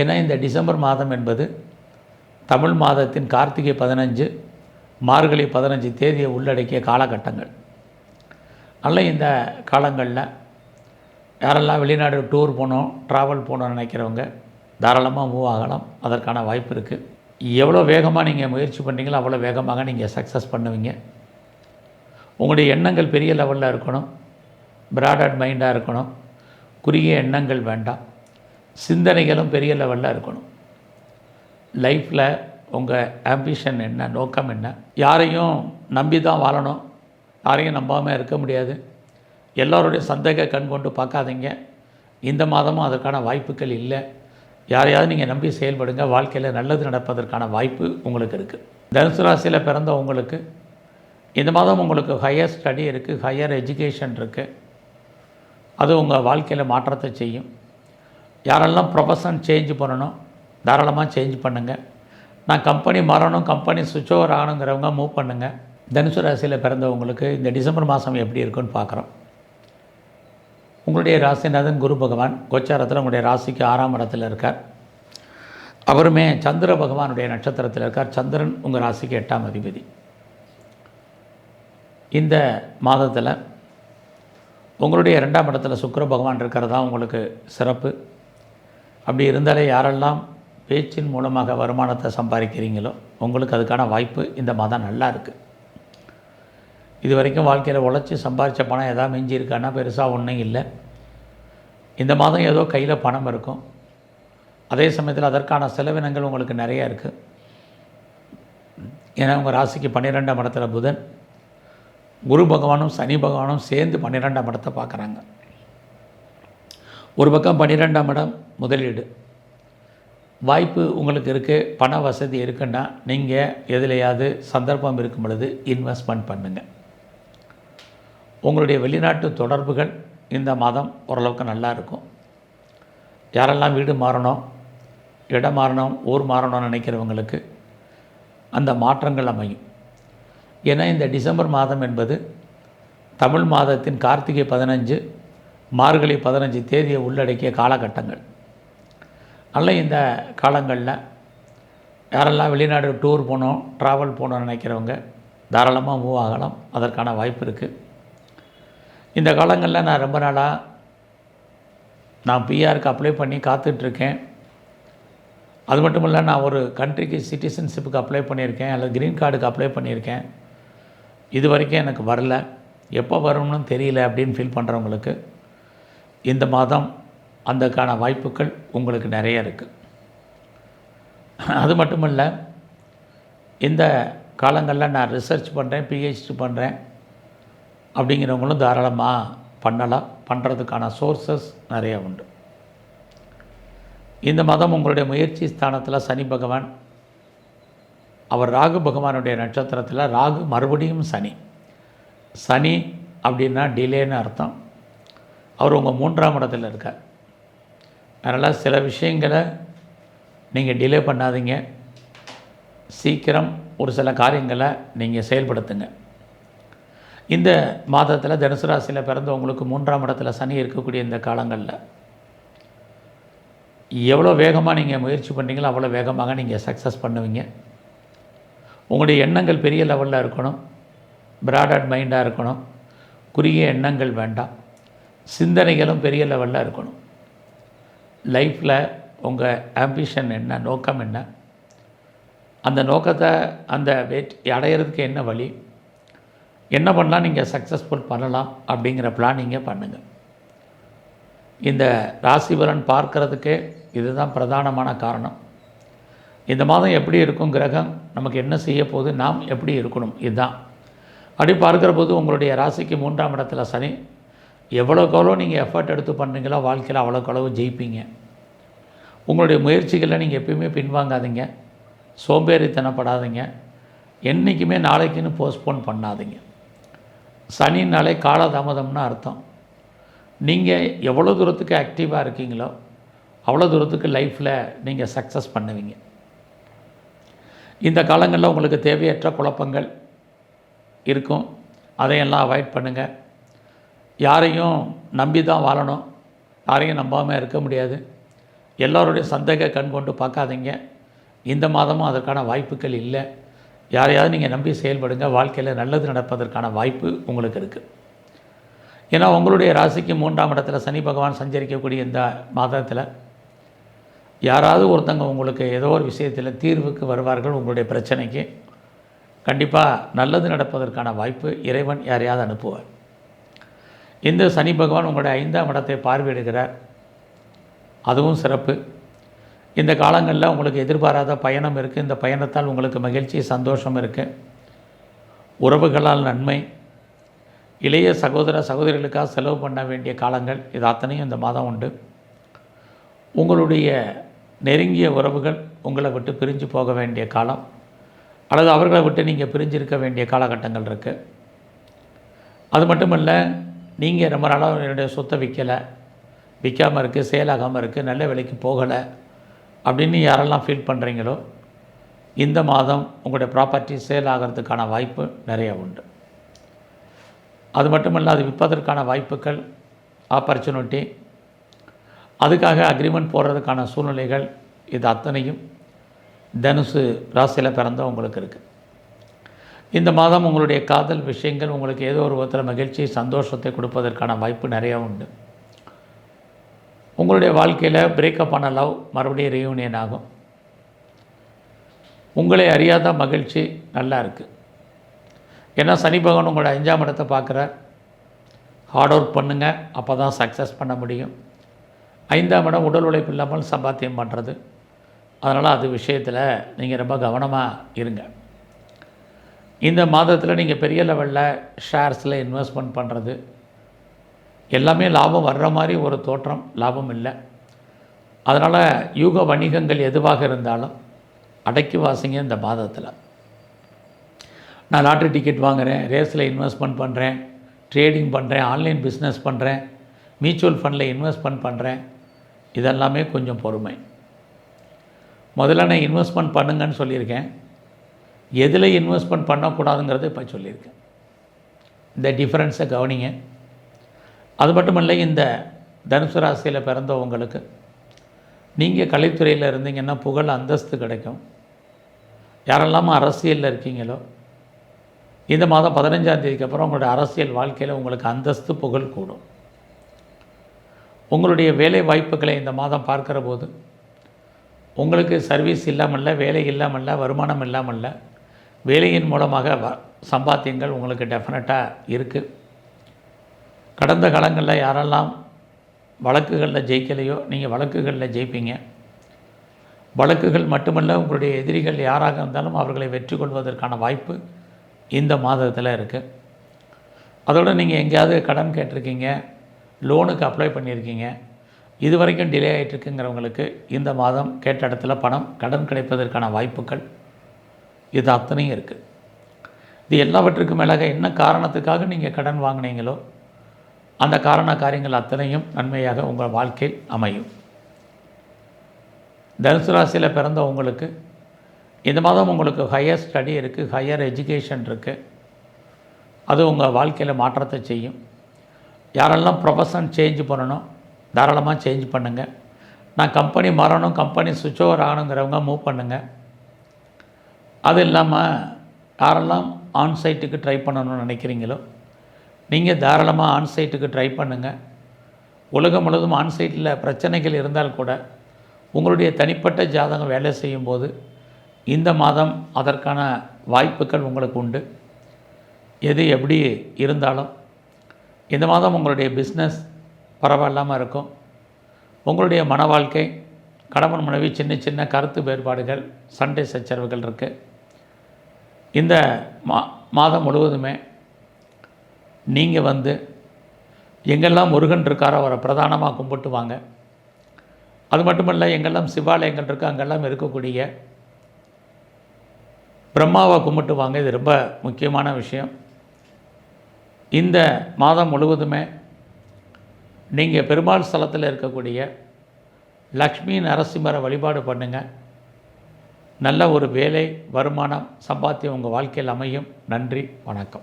ஏன்னா இந்த டிசம்பர் மாதம் என்பது தமிழ் மாதத்தின் கார்த்திகை பதினஞ்சு மார்கழி பதினஞ்சு தேதியை உள்ளடக்கிய காலகட்டங்கள். நல்ல இந்த காலங்களில் யாரெல்லாம் வெளிநாடு டூர் போகணும் ட்ராவல் போகணும்னு நினைக்கிறவங்க தாராளமாக மூவ் ஆகலாம். அதற்கான வாய்ப்பு இருக்குது எவ்வளோ வேகமாக நீங்கள் முயற்சி பண்ணுறீங்களோ அவ்வளோ வேகமாக நீங்கள் சக்ஸஸ் பண்ணுவீங்க. உங்களுடைய எண்ணங்கள் பெரிய லெவலில் இருக்கணும். பிராடட் மைண்டாக இருக்கணும். குறுகிய எண்ணங்கள் வேண்டாம். சிந்தனைகளும் பெரிய லெவலில் இருக்கணும். லைஃப்பில் உங்கள் ஆம்பிஷன் என்ன நோக்கம் என்ன? யாரையும் நம்பி தான் வாழணும். யாரையும் நம்பாமல் இருக்க முடியாது. எல்லோருடைய சந்தேக கண் கொண்டு பார்க்காதீங்க. இந்த மாதமும் அதற்கான வாய்ப்புகள் இல்லை. யாரையாவது நீங்கள் நம்பி செயல்படுங்க. வாழ்க்கையில் நல்லது நடப்பதற்கான வாய்ப்பு உங்களுக்கு இருக்குது தனுசு ராசியில் பிறந்த உங்களுக்கு இந்த மாதம் உங்களுக்கு ஹையர் ஸ்டடி இருக்குது ஹையர் எஜுகேஷன் இருக்குது அது உங்கள் வாழ்க்கையில் மாற்றத்தை செய்யும். யாரெல்லாம் ப்ரொஃபஷன் சேஞ்ச் பண்ணணும் தாராளமாக சேஞ்ச் பண்ணுங்கள் நான் கம்பெனி மாறணும் கம்பெனி சுவிட்ச் ஓவர் ஆகணுங்கிறவங்க மூவ் பண்ணுங்கள் தனுசு ராசியில் பிறந்தவங்களுக்கு இந்த டிசம்பர் மாதம் எப்படி இருக்குன்னு பார்க்குறோம். உங்களுடைய ராசிநாதன் குரு பகவான் கோச்சாரத்தில் உங்களுடைய ராசிக்கு ஆறாம் இடத்தில் இருக்கார். அவருமே சந்திர பகவானுடைய நட்சத்திரத்தில் இருக்கார். சந்திரன் உங்கள் ராசிக்கு எட்டாம் அதிபதி. இந்த மாதத்தில் உங்களுடைய இரண்டாம் இடத்துல சுக்கர பகவான் இருக்கிறதா உங்களுக்கு சிறப்பு? அப்படி இருந்தாலே யாரெல்லாம் பேச்சின் மூலமாக வருமானத்தை சம்பாதிக்கிறீங்களோ உங்களுக்கு அதுக்கான வாய்ப்பு இந்த மாதம் நல்லா இருக்குது இது வரைக்கும் வாழ்க்கையில் உழைச்சி சம்பாதிச்ச பணம் எதாவது மிஞ்சி இருக்கான்னா பெருசாக ஒன்றும் இல்லை. இந்த மாதம் ஏதோ கையில் பணம் இருக்கும். அதே சமயத்தில் அதற்கான செலவினங்கள் உங்களுக்கு நிறைய இருக்குது ஏன்னா உங்கள் ராசிக்கு பன்னிரெண்டாம் இடத்துல புதன். குரு பகவானும் சனி பகவானும் சேர்ந்து பன்னிரெண்டாம் இடத்தை பார்க்குறாங்க. ஒரு பக்கம் பன்னிரெண்டாம் இடம் முதலீடு. வாய்ப்பு உங்களுக்கு இருக்குது பண வசதி இருக்குன்னா நீங்கள் எதுலையாவது சந்தர்ப்பம் இருக்கும் பொழுது இன்வெஸ்ட்மெண்ட் பண்ணுங்கள் உங்களுடைய வெளிநாட்டு தொடர்புகள் இந்த மாதம் ஓரளவுக்கு நல்லா இருக்கும். யாரெல்லாம் வீடு மாறணும் இடம் மாறணும் ஊர் மாறணும்னு நினைக்கிறவங்களுக்கு அந்த மாற்றங்கள் அமையும். ஏன்னா இந்த டிசம்பர் மாதம் என்பது தமிழ் மாதத்தின் கார்த்திகை பதினஞ்சு மார்கழி பதினஞ்சு தேதியை உள்ளடக்கிய காலகட்டங்கள். நல்ல இந்த காலங்களில் யாரெல்லாம் வெளிநாடு டூர் போகணும் ட்ராவல் போகணும்னு நினைக்கிறவங்க தாராளமாக மூவ் ஆகலாம். அதற்கான வாய்ப்பு இருக்குது இந்த காலங்களில் நான் ரொம்ப நாளாக நான் பிஆருக்கு அப்ளை பண்ணி காத்துட்ருக்கேன். அது மட்டும் இல்லை நான் ஒரு கண்ட்ரிக்கு சிட்டிசன்ஷிப்புக்கு அப்ளை பண்ணியிருக்கேன் அல்லது க்ரீன் கார்டுக்கு அப்ளை பண்ணியிருக்கேன். இது வரைக்கும் எனக்கு வரல. எப்போ வரும்னு தெரியல அப்படின்னு ஃபீல் பண்ணுறவங்களுக்கு இந்த மாதம் அந்தக்கான வாய்ப்புகள் உங்களுக்கு நிறைய இருக்குது அது மட்டும் இல்லை இந்த காலங்களில் நான் ரிசர்ச் பண்ணுறேன் பிஹெச்டி பண்ணுறேன் அப்படிங்கிறவங்களும் தாராளமாக பண்ணலாம். பண்ணுறதுக்கான சோர்சஸ் நிறைய உண்டு. இந்த மாதம் உங்களுடைய முயற்சி ஸ்தானத்தில் சனி பகவான் அவர் ராகு பகவானுடைய நட்சத்திரத்தில் ராகு மறுபடியும் சனி. சனி அப்படின்னா டிலேன்னு அர்த்தம். அவர் உங்கள் மூன்றாம் இடத்துல இருக்கார். அதனால் சில விஷயங்களை நீங்கள் டிலே பண்ணாதீங்க. சீக்கிரம் ஒரு சில காரியங்களை நீங்கள் செயல்படுத்துங்க. இந்த மாதத்தில் தனுசு ராசியில் பிறந்தவங்களுக்கு மூன்றாம் இடத்துல சனி இருக்கக்கூடிய இந்த காலங்களில் எவ்வளோ வேகமாக நீங்கள் முயற்சி பண்ணுறீங்களோ அவ்வளோ வேகமாக நீங்கள் சக்ஸஸ் பண்ணுவீங்க. உங்களுடைய எண்ணங்கள் பெரிய லெவலில் இருக்கணும். ப்ராட் அண்ட் மைண்டாக இருக்கணும். குறுகிய எண்ணங்கள் வேண்டாம். சிந்தனைகளும் பெரிய லெவலில் இருக்கணும். லைஃப்பில் உங்கள் ஆம்பிஷன் என்ன நோக்கம் என்ன? அந்த நோக்கத்தை அந்த வெற்றி அடையிறதுக்கு என்ன வழி? என்ன பண்ணலாம் நீங்கள் சக்ஸஸ்ஃபுல் பண்ணலாம் அப்படிங்கிற பிளானிங்கை பண்ணுங்கள் இந்த ராசிபலன் பார்க்கறதுக்கே இதுதான் பிரதானமான காரணம். இந்த மாதம் எப்படி இருக்கும் கிரகம்? நமக்கு என்ன செய்ய போகுது? நாம் எப்படி இருக்கணும்? இதுதான். அப்படி பார்க்குற போது உங்களுடைய ராசிக்கு மூன்றாம் இடத்துல சனி எவ்வளோக்கு எவ்வளோ நீங்கள் எஃபர்ட் எடுத்து பண்ணுறீங்களோ வாழ்க்கையில் அவ்வளோக்கு அளவு ஜெயிப்பீங்க. உங்களுடைய முயற்சிகளில் நீங்கள் எப்பயுமே பின்வாங்காதீங்க. சோம்பேறித்தனப்படாதீங்க. என்றைக்குமே நாளைக்குன்னு போஸ்ட்போன் பண்ணாதீங்க. சனினாலே காலதாமதம்னு அர்த்தம். நீங்கள் எவ்வளோ தூரத்துக்கு ஆக்டிவாக இருக்கீங்களோ அவ்வளோ தூரத்துக்கு லைஃப்பில் நீங்கள் சக்ஸஸ் பண்ணுவீங்க. இந்த காலங்களில் உங்களுக்கு தேவையற்ற குழப்பங்கள் இருக்கும். அதையெல்லாம் அவாய்ட் பண்ணுங்கள் யாரையும் நம்பி தான் வாழணும். யாரையும் நம்பாமல் இருக்க முடியாது. எல்லோருடைய சந்தேக கண் கொண்டு பார்க்காதீங்க. இந்த மாதமும் அதற்கான வாய்ப்புகள் இல்லை. யாரையாவது நீங்கள் நம்பி செயல்படுங்க. வாழ்க்கையில் நல்லது நடப்பதற்கான வாய்ப்பு உங்களுக்கு இருக்குது ஏன்னா உங்களுடைய ராசிக்கு மூன்றாம் இடத்துல சனி பகவான் சஞ்சரிக்கக்கூடிய இந்த மாதத்தில் யாராவது ஒருத்தங்க உங்களுக்கு ஏதோ ஒரு விஷயத்தில் தீர்வுக்கு வருவார்கள் உங்களுடைய பிரச்சனைக்கு. கண்டிப்பாக நல்லது நடப்பதற்கான வாய்ப்பு இறைவன் யாரையாவது அனுப்புவார். இந்த சனி பகவான் உங்களுடைய ஐந்தாம் இடத்தை பார்வையிடுகிறார். அதுவும் சிறப்பு. இந்த காலங்களில் உங்களுக்கு எதிர்பாராத பயணம் இருக்குது இந்த பயணத்தால் உங்களுக்கு மகிழ்ச்சி சந்தோஷம் இருக்குது உறவுகளால் நன்மை. இளைய சகோதர சகோதரிகளுக்காக செலவு பண்ண வேண்டிய காலங்கள் இது அத்தனையும் இந்த மாதம் உண்டு. உங்களுடைய நெருங்கிய உறவுகள் உங்களை விட்டு பிரிஞ்சு போக வேண்டிய காலம் அல்லது அவர்களை விட்டு நீங்கள் பிரிஞ்சிருக்க வேண்டிய காலகட்டங்கள் இருக்குது அது மட்டும் இல்லை நீங்கள் ரொம்ப நாளாக என்னுடைய சொத்தை விற்கலை விற்காமல் இருக்குது சேலாகாமல் இருக்குது நல்ல விலைக்கு போகலை அப்படின்னு யாரெல்லாம் ஃபீல் பண்ணுறீங்களோ இந்த மாதம் உங்களுடைய ப்ராப்பர்ட்டி சேல் ஆகிறதுக்கான வாய்ப்பு நிறைய உண்டு. அது மட்டும் அது விற்பதற்கான வாய்ப்புகள் ஆப்பர்ச்சுனிட்டி அதுக்காக அக்ரிமெண்ட் போடுறதுக்கான சூழ்நிலைகள் இது அத்தனையும் தனுசு ராசியில் பிறந்த உங்களுக்கு இருக்குது இந்த மாதம் உங்களுடைய காதல் விஷயங்கள் உங்களுக்கு ஏதோ ஒரு விதத்தில் மகிழ்ச்சி சந்தோஷத்தை கொடுப்பதற்கான வாய்ப்பு நிறையா உண்டு. உங்களுடைய வாழ்க்கையில் பிரேக்கப் ஆன லவ் மறுபடியும் ரீயூனியன் ஆகும். உங்களை அறியாத மகிழ்ச்சி நல்லா இருக்குது ஏன்னா சனி பகவான் உங்களோட அஞ்சாம் இடத்தை பார்க்குறார் ஹார்ட் ஒர்க் பண்ணுங்கள் அப்போ தான் சக்ஸஸ் பண்ண முடியும். ஐந்தாம் இடம் உடல் உழைப்பு இல்லாமல் சம்பாத்தியம் பண்ணுறது அதனால் அது விஷயத்தில் நீங்கள் ரொம்ப கவனமாக இருங்க. இந்த மாதத்தில் நீங்கள் பெரிய லெவலில் ஷேர்ஸில் இன்வெஸ்ட்மெண்ட் பண்ணுறது எல்லாமே லாபம் வர்ற மாதிரி ஒரு தோற்றம் லாபம் இல்லை. அதனால் யூக வணிகங்கள் எதுவாக இருந்தாலும் அடக்கி வாசிங்க இந்த மாதத்தில். நான் லாட்ரி டிக்கெட் வாங்குகிறேன் ரேஸில் இன்வெஸ்ட்மெண்ட் பண்ணுறேன் ட்ரேடிங் பண்ணுறேன் ஆன்லைன் பிஸ்னஸ் பண்ணுறேன் மியூச்சுவல் ஃபண்டில் இன்வெஸ்ட்மெண்ட் பண்ணுறேன் இதெல்லாமே கொஞ்சம் பொறுமை. முதல்ல நான் இன்வெஸ்ட்மெண்ட் பண்ணுங்கன்னு சொல்லியிருக்கேன். எதில் இன்வெஸ்ட்மெண்ட் பண்ணக்கூடாதுங்கிறத இப்போ சொல்லியிருக்கேன். இந்த டிஃப்ரென்ஸை கவனிங்க. அது மட்டும் இல்லை இந்த தனுசு ராசியில் பிறந்தவங்களுக்கு நீங்கள் கலைத்துறையில் இருந்தீங்கன்னா புகழ் அந்தஸ்து கிடைக்கும். யாரெல்லாம் அரசியலில் இருக்கீங்களோ இந்த மாதம் பதினஞ்சாம் தேதிக்கு அப்புறம் உங்களுடைய அரசியல் வாழ்க்கையில் உங்களுக்கு அந்தஸ்து புகழ் கூடும். உங்களுடைய வேலை வாய்ப்புகளை இந்த மாதம் பார்க்குற போது உங்களுக்கு சர்வீஸ் இல்லாமல்ல வேலை இல்லாமல்ல வருமானம் இல்லாமல்ல வேலையின் மூலமாக வ சம்பாத்தியங்கள் உங்களுக்கு டெஃபினட்டாக இருக்குது கடந்த காலங்களில் யாரெல்லாம் வழக்குகளில் ஜெயிக்கலையோ நீங்கள் வழக்குகளில் ஜெயிப்பீங்க. வழக்குகள் மட்டுமல்ல உங்களுடைய எதிரிகள் யாராக இருந்தாலும் அவர்களை வெற்றி கொள்வதற்கான வாய்ப்பு இந்த மாதத்தில் இருக்குது அதோடு நீங்கள் எங்கேயாவது கடன் கேட்டிருக்கீங்க லோனுக்கு அப்ளை பண்ணியிருக்கீங்க இது வரைக்கும் டிலே ஆகிட்டுருக்குங்கிறவங்களுக்கு இந்த மாதம் கேட்ட இடத்துல பணம் கடன் கிடைப்பதற்கான வாய்ப்புகள் இது அத்தனையும் இருக்குது இது எல்லாவற்றுக்கும் மேலாக என்ன காரணத்துக்காக நீங்கள் கடன் வாங்கினீங்களோ அந்த காரண காரியங்கள் அத்தனையும் நன்மையாக உங்கள் வாழ்க்கையில் அமையும். தனுசு ராசியில் பிறந்த உங்களுக்கு இந்த மாதம் உங்களுக்கு ஹையர் ஸ்டடி இருக்குது ஹையர் எஜுகேஷன் இருக்குது அது உங்கள் வாழ்க்கையில் மாற்றத்தை செய்யும். யாரெல்லாம் ப்ரொஃபஷன் சேஞ்ச் பண்ணணும் தாராளமாக சேஞ்ச் பண்ணுங்கள் நான் கம்பெனி மாறணும் கம்பெனி சுவிட்ச் ஓவர் ஆகணுங்கிறவங்க மூவ் பண்ணுங்கள் அது இல்லாமல் யாரெல்லாம் ஆன்சைட்டுக்கு ட்ரை பண்ணணும்னு நினைக்கிறீங்களோ? நீங்கள் தாராளமாக ஆன்சைட்டுக்கு ட்ரை பண்ணுங்கள் உலகம் முழுவதும் ஆன்சைட்டில் பிரச்சனைகள் இருந்தால் கூட உங்களுடைய தனிப்பட்ட ஜாதகம் வேலை செய்யும்போது இந்த மாதம் அதற்கான வாய்ப்புகள் உங்களுக்கு உண்டு. எது எப்படி இருந்தாலும் இந்த மாதம் உங்களுடைய பிஸ்னஸ் பரவாயில்லாமல் இருக்கும். உங்களுடைய மன வாழ்க்கை கணவன் மனைவி சின்ன சின்ன கருத்து வேறுபாடுகள் சண்டை சச்சரவுகள் இருக்குது இந்த மா மாதம் முழுவதுமே நீங்கள் வந்து எங்கெல்லாம் முருகன் இருக்காரோ அவரை பிரதானமாக கும்பிட்டு வாங்க அது மட்டுமல்ல எங்கெல்லாம் சிவாலயங்கள் இருக்கோ அங்கெல்லாம் இருக்கக்கூடிய பிரம்மாவை கும்பிட்டு வாங்க இது ரொம்ப முக்கியமான விஷயம். இந்த மாதம் முழுவதுமே நீங்கள் பெருமாள் ஸ்தலத்தில் இருக்கக்கூடிய லக்ஷ்மி நரசிம்மரை வழிபாடு பண்ணுங்கள் நல்ல ஒரு வேலை வருமானம் சம்பாத்தியம் உங்கள் வாழ்க்கையில் அமையும். நன்றி வணக்கம்.